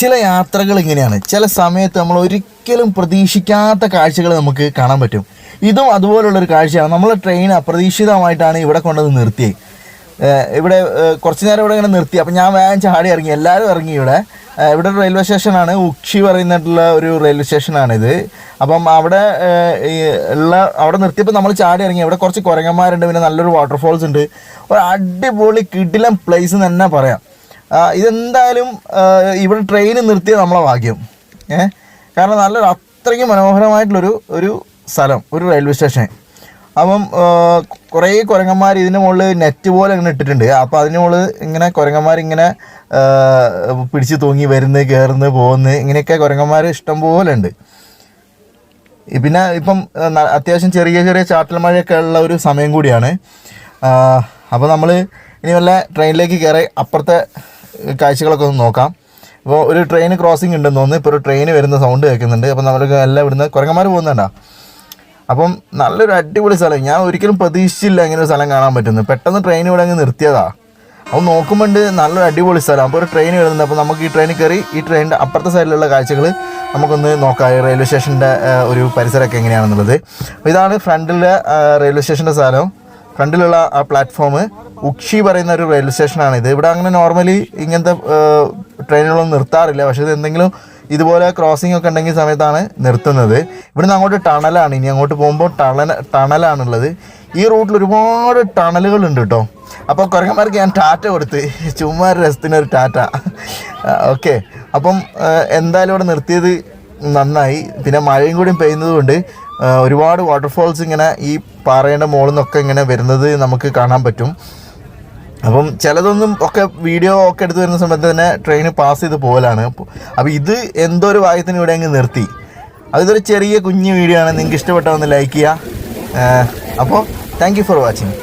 ചില യാത്രകൾ ഇങ്ങനെയാണ്. ചില സമയത്ത് നമ്മൾ ഒരിക്കലും പ്രതീക്ഷിക്കാത്ത കാഴ്ചകൾ നമുക്ക് കാണാൻ പറ്റും. ഇതും അതുപോലുള്ളൊരു കാഴ്ചയാണ്. നമ്മളെ ട്രെയിൻ അപ്രതീക്ഷിതമായിട്ടാണ് ഇവിടെ കൊണ്ടുവന്ന് നിർത്തിയത് ഇവിടെ കുറച്ച് നേരം ഇവിടെ ഇങ്ങനെ നിർത്തി. അപ്പം ഞാൻ വേഗം ചാടി ഇറങ്ങി. എല്ലാവരും ഇറങ്ങി ഇവിടെ. ഇവിടെ റെയിൽവേ സ്റ്റേഷനാണ് ഉക്ഷി പറയുന്നിട്ടുള്ള ഒരു റെയിൽവേ സ്റ്റേഷനാണിത് അപ്പം അവിടെ ഉള്ള അവിടെ നിർത്തിയപ്പോൾ നമ്മൾ ചാടി ഇറങ്ങി. അവിടെ കുറച്ച് കുരങ്ങന്മാരുണ്ട്. പിന്നെ നല്ലൊരു വാട്ടർഫോൾസ് ഉണ്ട്. ഒരു അടിപൊളി കിടിലം പ്ലേസ് എന്ന് തന്നെ പറയാം. ഇതെന്തായാലും ഇവിടെ ട്രെയിൻ നിർത്തിയ നമ്മളെ ഭാഗ്യം. ഏ? കാരണം നല്ലൊരു അത്രയ്ക്ക് മനോഹരമായിട്ടുള്ളൊരു ഒരു സ്ഥലം ഒരു റെയിൽവേ സ്റ്റേഷൻ അപ്പം കുറേ കുരങ്ങന്മാർ ഇതിന്റെ മുകളിൽ നെറ്റ് പോലെ ഇങ്ങനെ ഇട്ടിട്ടുണ്ട്. അപ്പോൾ അതിന്റെ മുകളിൽ ഇങ്ങനെ കുരങ്ങന്മാർ ഇങ്ങനെ പിടിച്ച് തൂങ്ങി വരുന്ന് കയറുന്നു പോകുന്നു ഇങ്ങനെയൊക്കെ കുരങ്ങന്മാർ ഇഷ്ടം പോലെ ഉണ്ട്. പിന്നെ ഇപ്പം അത്യാവശ്യം ചെറിയ ചെറിയ ചാറ്റൽ മഴയൊക്കെ ഉള്ള ഒരു സമയം കൂടിയാണ്. അപ്പോൾ നമ്മൾ ഇനി വല്ല ട്രെയിനിലേക്ക് കയറി അപ്പുറത്തെ കാഴ്ചകളൊക്കെ ഒന്ന് നോക്കാം. ഇപ്പോൾ ഒരു ട്രെയിൻ ക്രോസിംഗ് ഉണ്ടെന്ന് തോന്നുന്നു. ഇപ്പോൾ ഒരു ട്രെയിൻ വരുന്ന സൗണ്ട് കേൾക്കുന്നുണ്ട്. അപ്പോൾ നമ്മൾക്ക് എല്ലാം ഇവിടുന്ന് കുരങ്ങന്മാർ പോകുന്നുണ്ടോ? അപ്പം നല്ലൊരു അടിപൊളി സ്ഥലം. ഞാൻ ഒരിക്കലും പ്രതീക്ഷിച്ചില്ല ഇങ്ങനെ ഒരു സ്ഥലം കാണാൻ പറ്റുന്നു പെട്ടെന്ന് ട്രെയിൻ ഇവിടെ അങ്ങ് നിർത്തിയതാ. അത് നോക്കുമ്പോൾ നല്ലൊരു അടിപൊളി സ്ഥലം. അപ്പോൾ ഒരു ട്രെയിൻ വരുന്നുണ്ട്. അപ്പോൾ നമുക്ക് ഈ ട്രെയിനിൽ കയറി ഈ ട്രെയിനിന്റെ അപ്പുറത്തെ സൈഡിലുള്ള കാഴ്ചകൾ നമുക്കൊന്ന് നോക്കാം. റെയിൽവേ സ്റ്റേഷന്റെ ഒരു പരിസരമൊക്കെ എങ്ങനെയാണെന്നുള്ളത്. അപ്പോൾ ഇതാണ് ഫ്രണ്ടിലെ റെയിൽവേ സ്റ്റേഷന്റെ സ്ഥലം. ഫ്രണ്ടിലുള്ള ആ പ്ലാറ്റ്ഫോം ഉക്ഷി പറയുന്ന ഒരു റെയിൽവേ സ്റ്റേഷനാണ് ഇത്. ഇവിടെ അങ്ങനെ നോർമലി ഇങ്ങനത്തെ ട്രെയിനുകളൊന്നും നിർത്താറില്ല. പക്ഷേ ഇത് എന്തെങ്കിലും ഇതുപോലെ ക്രോസിംഗ് ഒക്കെ ഉണ്ടെങ്കിൽ സമയത്താണ് നിർത്തുന്നത്. ഇവിടുന്ന് അങ്ങോട്ട് ടണലാണ്. ഇനി അങ്ങോട്ട് പോകുമ്പോൾ ടണൽ ടണലാണുള്ളത്. ഈ റൂട്ടിൽ ഒരുപാട് ടണലുകൾ ഉണ്ട് കേട്ടോ. അപ്പോൾ കുരങ്ങന്മാർക്ക് ഞാൻ ടാറ്റ കൊടുത്ത്. ചുമ്മാ രസത്തിനൊരു ടാറ്റ. ഓക്കെ. അപ്പം എന്തായാലും ഇവിടെ നിർത്തിയത് നന്നായി. പിന്നെ മഴയും കൂടി പെയ്യുന്നത് കൊണ്ട് ഒരുപാട് വാട്ടർഫോൾസ് ഇങ്ങനെ ഈ പാറയുടെ മുകളിൽ നിന്നൊക്കെ ഇങ്ങനെ വരുന്നത് നമുക്ക് കാണാൻ പറ്റും. അപ്പം ചിലതൊന്നും ഒക്കെ വീഡിയോ ഒക്കെ എടുത്ത് വരുന്ന സമയത്ത് തന്നെ ട്രെയിൻ പാസ് ചെയ്ത് പോകലാണ് അപ്പോൾ ഇത് എന്തോ ഒരു ഭാഗ്യത്തിന് ഇവിടെ അങ്ങ് നിർത്തി. അതൊരു ചെറിയ കുഞ്ഞു വീഡിയോ ആണ്. നിങ്ങൾക്ക് ഇഷ്ടപ്പെട്ടതെന്ന് ലൈക്ക് ചെയ്യുക അപ്പോൾ താങ്ക് ഫോർ വാച്ചിങ്